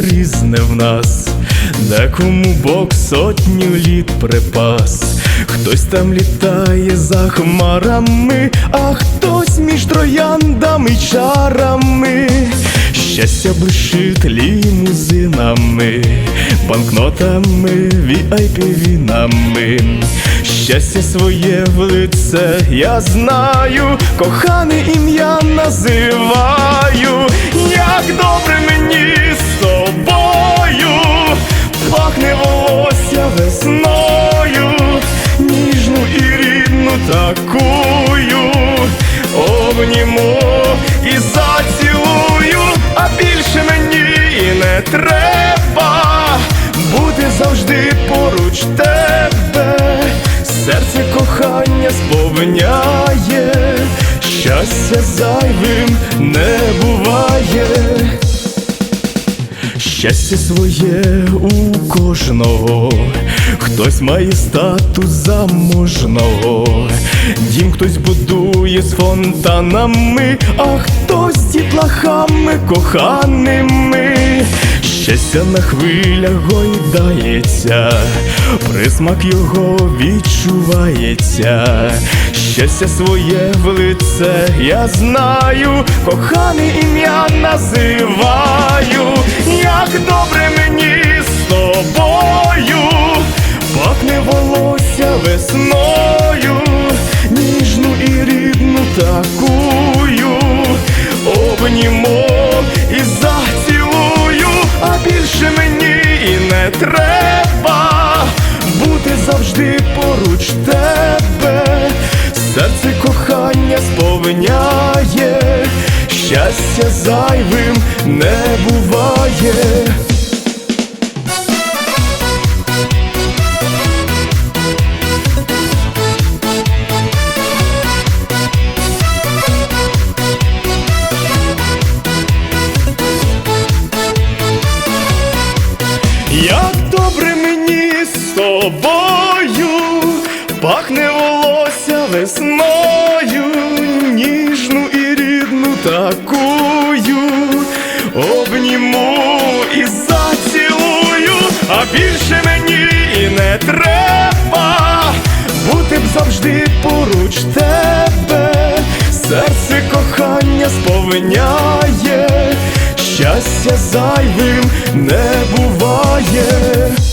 різне в нас, декому Бог сотню літ припас, хтось там літає за хмарами, а хтось між трояндами чарами. Щастя блищить лімузинами, банкнотами, VIP-вінами. Щастя своє в лице я знаю, кохане ім'я називаю, як добре мені такую, обніму і зацілую, а більше мені і не треба бути завжди поруч тебе, серце кохання сповняє, щастя зайвим не буває. Щастя своє у кожного, хтось має статус заможного, дім хтось будує з фонтанами, а хтось з дітлахами коханими. Щастя на хвилях гойдається, присмак його відчувається. Щастя своє в лице я знаю, кохане ім'я називаю, весною, ніжну і рідну такую, обнімо і зацілую, а більше мені і не треба. Бути завжди поруч тебе, серце кохання сповняє, щастя зайвим не буває. Як добре мені з тобою, пахне волосся весною, ніжну і рідну такую, обніму і зацілую, а більше мені і не треба. Бути б завжди поруч тебе, серце кохання сповняє, щастя зайвим не буває. yeah.